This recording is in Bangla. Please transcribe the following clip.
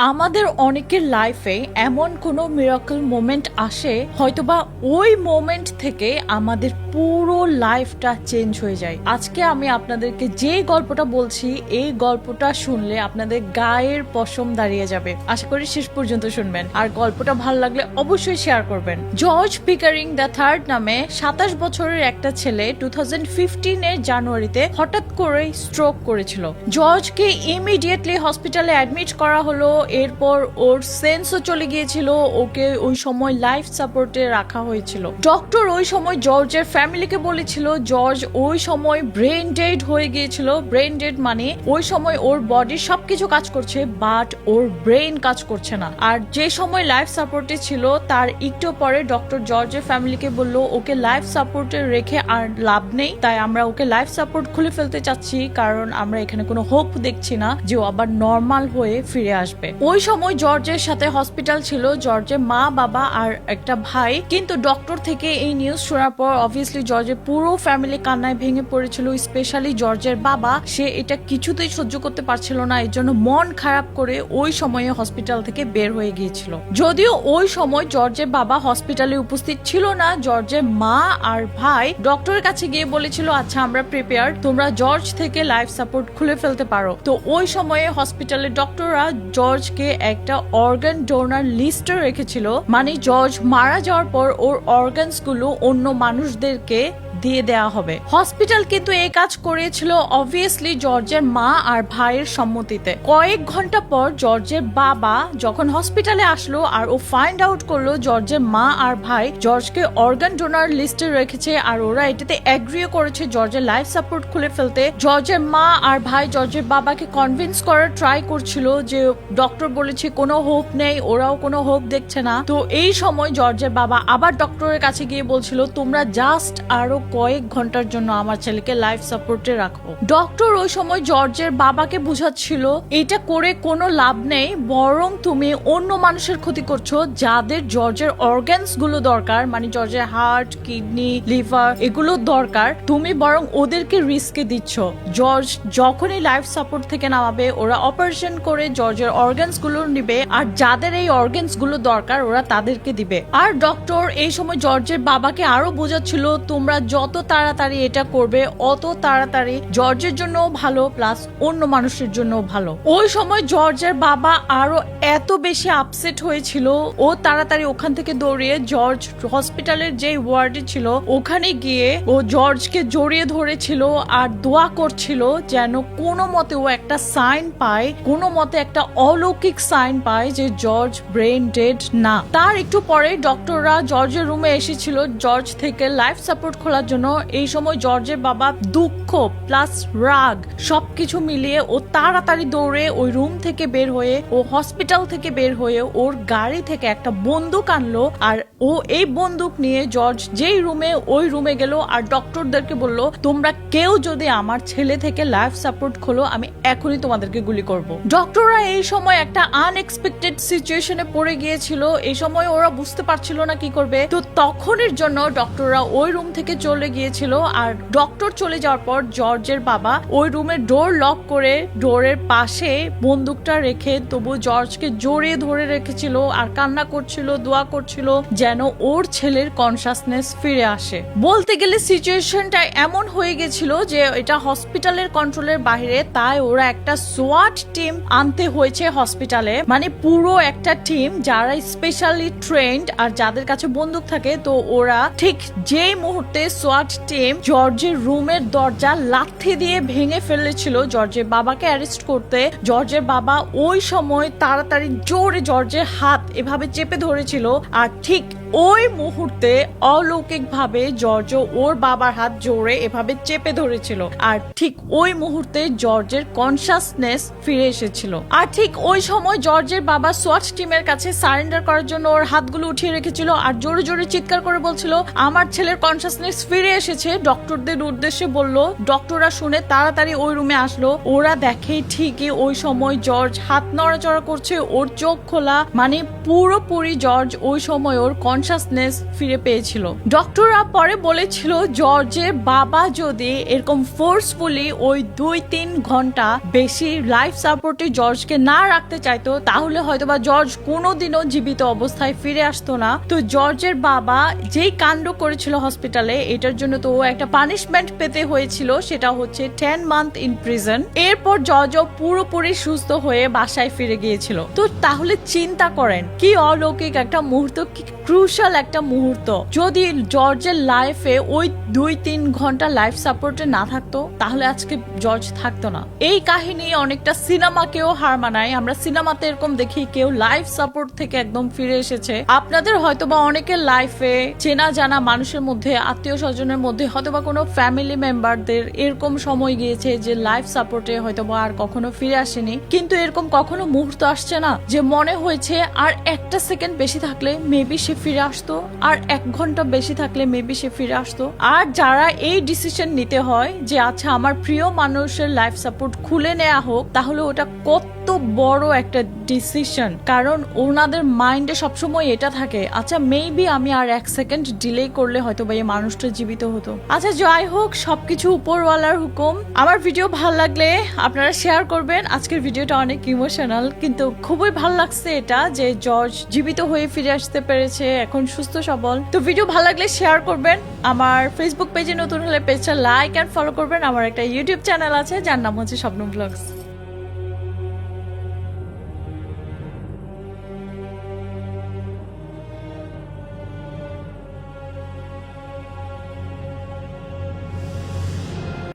আমাদের অনেকের লাইফে এমন কোনো মিরাকল মোমেন্ট আসে, হয়তোবা ওই মোমেন্ট থেকে আমাদের পুরো লাইফটা চেঞ্জ হয়ে যায়। আজকে আমি আপনাদেরকে যে গল্পটা বলছি, এই গল্পটা শুনলে আপনাদের গায়ের পশম দাঁড়িয়ে যাবে। আশা করি শেষ পর্যন্ত শুনবেন। আর গল্পটা ভালো লাগলে অবশ্যই শেয়ার করবেন। জর্জ পিকারিং দ্য থার্ড নামে সাতাশ বছরের একটা ছেলে টু থাউজেন্ড ফিফটিনের জানুয়ারিতে হঠাৎ করে স্ট্রোক করেছিল। জর্জকে ইমিডিয়েটলি হসপিটালে অ্যাডমিট করা হলো এরপর ওর সেন্সও চলে গিয়েছিল, ওকে ওই সময় লাইফ সাপোর্টে রাখা হয়েছিল। ডক্টর ওই সময় জর্জের ফ্যামিলিকে বলেছিল জর্জ ওই সময় ব্রেন ডেড হয়ে গিয়েছিল। ব্রেন ডেড মানে ওই সময় ওর বডি সবকিছু কাজ করছে বাট ওর ব্রেন কাজ করছে না। আর যে সময় লাইফ সাপোর্টে ছিল, তার একটু পরে ডক্টর জর্জের ফ্যামিলিকে বলল, ওকে লাইফ সাপোর্টে রেখে আর লাভ নেই, তাই আমরা ওকে লাইফ সাপোর্ট খুলে ফেলতে চাচ্ছি, কারণ আমরা এখানে কোনো হোপ দেখছি না যে ও আবার নর্মাল হয়ে ফিরে আসবে। ওই সময় জর্জের সাথে হসপিটাল ছিল। জর্জের মা, বাবা আর একটা ভাই। কিন্তু ডক্টর থেকে এই নিউজ শোনার পর অবভিয়াসলি জর্জের পুরো ফ্যামিলি কান্নায় ভেঙে পড়েছিল। স্পেশালি জর্জের বাবা, সে এটা কিছুতেই সহ্য করতে পারছিল না। এর জন্য মন খারাপ করে ওই সময়ে হসপিটাল থেকে বের হয়ে গিয়েছিল। যদিও ওই সময় জর্জের বাবা হসপিটালে উপস্থিত ছিল না, জর্জের মা আর ভাই ডক্টরের কাছে গিয়ে বলেছিল আচ্ছা আমরা প্রিপেয়ার তোমরা জর্জ থেকে লাইফ সাপোর্ট খুলে ফেলতে পারো। তো ওই সময়ে হসপিটালের ডক্টররা জর্জকে একটা অর্গান ডোনার লিস্টে রেখেছিল। মানে জর্জ মারা যাওয়ার পর ওর অর্গানসগুলো অন্য মানুষদেরকে দিয়ে দেওয়া হবে। হসপিটাল কিন্তু এই কাজ করেছিল অবভিয়াসলি জর্জের মা আর ভাইয়ের সম্মতিতে। কয়েক ঘণ্টা পর জর্জের বাবা যখন হসপিটালে আসলো আর ও ফাইন্ড আউট করল জর্জের মা আর ভাই জর্জকে অর্গান ডোনার লিস্টে রেখেছে আর ওরা এটাতে অ্যাগ্রিও করেছে জর্জের লাইফ সাপোর্ট খুলে ফেলতে। জর্জের মা আর ভাই জর্জের বাবাকে কনভিন্স করার ট্রাই করছিল যে ডক্টর বলেছে কোনো হোপ নেই, ওরাও কোনো হোপ দেখছে না। তো এই সময় জর্জের বাবা আবার ডক্টরের কাছে গিয়ে বলছিল, তোমরা জাস্ট আরও কয়েক ঘণ্টার জন্য আমার ছেলেকে লাইফ সাপোর্টে রাখো ডক্টর ওই সময় জর্জের বাবাকে বুঝাচ্ছিল, এটা করে কোনো লাভ নেই, বরং তুমি অন্য মানুষের ক্ষতি করছ যাদের জর্জের অর্গানসগুলো দরকার মানে জর্জের হার্ট কিডনি লিভার এগুলো দরকার। তুমি বরং ওদেরকে রিস্কে দিচ্ছ। জর্জ যখনই লাইফ সাপোর্ট থেকে নামাবে, ওরা অপারেশন করে জর্জের অর্গানসগুলো নিবে, আর যাদের এই অর্গানসগুলো দরকার, ওরা তাদেরকে দিবে। আর ডক্টর এই সময় জর্জের বাবাকে আরও বোঝাচ্ছিল, তোমরা যত তাড়াতাড়ি এটা করবে, অত তাড়াতাড়ি জর্জের জন্য ভালো প্লাস অন্য মানুষের জন্য ভালো। ওই সময় জর্জের বাবা আরও এত বেশি আপসেট হয়েছিল, ও তাড়াতাড়ি ওখান থেকে দৌড়িয়ে জর্জ হসপিটালের যে ওয়ার্ডে ছিল, ওখানে গিয়ে ও জর্জকে জড়িয়ে ধরেছিল আর দোয়া করছিল যেন কোনো মতে ও একটা সাইন পায়, কোনো মতে একটা অলৌকিক সাইন পায় যে জর্জ ব্রেন ডেড না। তার একটু পরে ডক্টররা জর্জের রুমে এসেছিল, জর্জ থেকে লাইফ সাপোর্ট খোলার জন্য এই সময় জর্জের বাবা দুঃখ প্লাস রাগ সবকিছু মিলিয়ে ও তাড়াতাড়ি দৌড়ে ওই রুম থেকে বের হয়ে ও হসপিটাল থেকে বের হয়ে ওর গাড়ি থেকে একটা বন্দুক আনলো আর ও এই বন্দুক নিয়ে জর্জ যেই রুমে ওই রুমে গেল আর ডক্টরদেরকে বলল, তোমরা কেউ যদি আমার ছেলে থেকে লাইফ সাপোর্ট খোলো, আমি এখনই তোমাদেরকে গুলি করব। ডক্টররা এই সময় একটা আনএক্সপেক্টেড সিচুয়েশনে পড়ে গিয়েছিল। এই সময় ওরা বুঝতে পারছিল না কি করবে। তো তখনের জন্য ডক্টররা ওই রুম থেকে চলে গিয়েছিল আর ডক্টর চলে যাওয়ার পর জর্জের বাবা ওই রুমের ডোর লক করে ডোরের পাশে বন্দুকটা রেখে তবু জর্জকে জড়িয়ে ধরে রেখেছিল আর কান্না করছিল, দোয়া করছিল যেন ওর ছেলের কনসাসনেস ফিরে আসে। বলতে গেলে সিচুয়েশনটা এমন হয়ে গেছিল যে এটা হসপিটালের কন্ট্রোলের বাইরে তাই ওরা একটা সোয়াট টিম আনতে হয়েছে হসপিটালে মানে পুরো একটা টিম যারা স্পেশালি ট্রেন্ড আর যাদের কাছে বন্দুক থাকে তো ওরা ঠিক যেই মুহূর্তে সোয়াট টিম জর্জের রুমের দরজা লাথি দিয়ে ভেঙে ফেলেছিল। জর্জের বাবাকে অ্যারেস্ট করতে জর্জের বাবা ওই সময় তাড়াতাড়ি জোরে জর্জের হাত এভাবে চেপে ধরেছিল। আর ঠিক ওই মুহূর্তে অলৌকিক ভাবে জর্জ ওর বাবার হাত জোরে এভাবে চেপে ধরেছিল। আর ঠিক ওই মুহূর্তে জর্জের কনসাসনেস ফিরে এসেছিল। আর ঠিক ওই সময় জর্জের বাবা সোয়াট টিমের কাছে সারেন্ডার করার জন্য ওর হাতগুলো উঠিয়ে রেখেছিল আর জোরে জোরে চিৎকার করে বলছিল, আমার ছেলের কনসাসনেস ফিরে এসেছে। ডক্টরদের উদ্দেশ্যে বলল, ডক্টররা শুনে তাড়াতাড়ি ওই রুমে আসলো। ওরা দেখে ঠিকই ওই সময় জর্জ হাত নড়াচড়া করছে, ওর চোখ খোলা। মানে পুরোপুরি জর্জ ওই সময় ওর কনসাসনেস ফিরে পেয়েছিল। ডক্টররা পরে বলেছিল জর্জের বাবা যদি এরকম ফোর্সফুলি ওই দুই তিন ঘণ্টা বেশি লাইফ সাপোর্টে জর্জকে না রাখতে চাইতো, তাহলে হয়তোবা জর্জ কোনোদিনও জীবিত অবস্থায় ফিরে আসতো না। তো জর্জের বাবা যেই কাণ্ড করেছিল হসপিটালে এটার জন্য তো একটা পানিশমেন্ট পেতে হয়েছিল, সেটা হচ্ছে টেন মান্থ ইন প্রিজন এরপর জর্জও পুরোপুরি সুস্থ হয়ে বাসায় ফিরে গিয়েছিল। তো তাহলে চিন্তা করেন, কি অলৌকিক একটা মুহূর্ত ক্রুশাল একটা মুহূর্ত। যদি জর্জের লাইফে ওই দুই তিন ঘণ্টা লাইফ সাপোর্টে না থাকতো, তাহলে আজকে জর্জ থাকতো না। এই কাহিনী অনেকটা সিনেমাকেও হার মানায়। আমরা সিনেমাতে এরকম দেখি, কেউ লাইফ সাপোর্ট থেকে একদম ফিরে এসেছে। আপনাদের হয়তোবা অনেকের লাইফে চেনা জানা মানুষের মধ্যে আত্মীয় স্বজনের মধ্যে, হয়তোবা কোনো ফ্যামিলি মেম্বারদের এরকম সময় গিয়েছে যে লাইফ সাপোর্টে হয়তোবা আর কখনো ফিরে আসেনি। কিন্তু এরকম কখনো মুহূর্ত আসছে না যে মনে হয়েছে আর একটা সেকেন্ড বেশি থাকলে মেবি সে ফিরে আসতো, আর এক ঘণ্টা বেশি থাকলে মেবি সে ফিরে আসতো। আর যারা এই ডিসিশন নিতে হয় যে আচ্ছা আমার প্রিয় মানুষের লাইফ সাপোর্ট খুলে নেওয়া হোক, তাহলে ওটা কত বড় একটা ডিসিশন কারণ ওনাদের মাইন্ডে সবসময় এটা থাকে আচ্ছা মেবি আমি আর এক সেকেন্ড ডিলে করলে হয়তো বা এই মানুষটা জীবিত হতো। আচ্ছা যাই হোক, সবকিছু উপরওয়ালার হুকুম। আমার ভিডিও ভালো লাগলে আপনারা শেয়ার করবেন। আজকের ভিডিওটা অনেক ইমোশনাল কিন্তু খুবই ভালো লাগছে এটা, যে জর্জ জীবিত হয়ে ফিরে আসতে পেরেছে, এখন সুস্থ সবল। তো ভিডিও ভালো লাগলে শেয়ার করবেন। আমার ফেসবুক পেজে নতুন হলে পেজটা লাইক অ্যান্ড ফলো করবেন। আমার একটা ইউটিউব চ্যানেল আছে, যার নাম হচ্ছে স্বপ্ন ব্লগস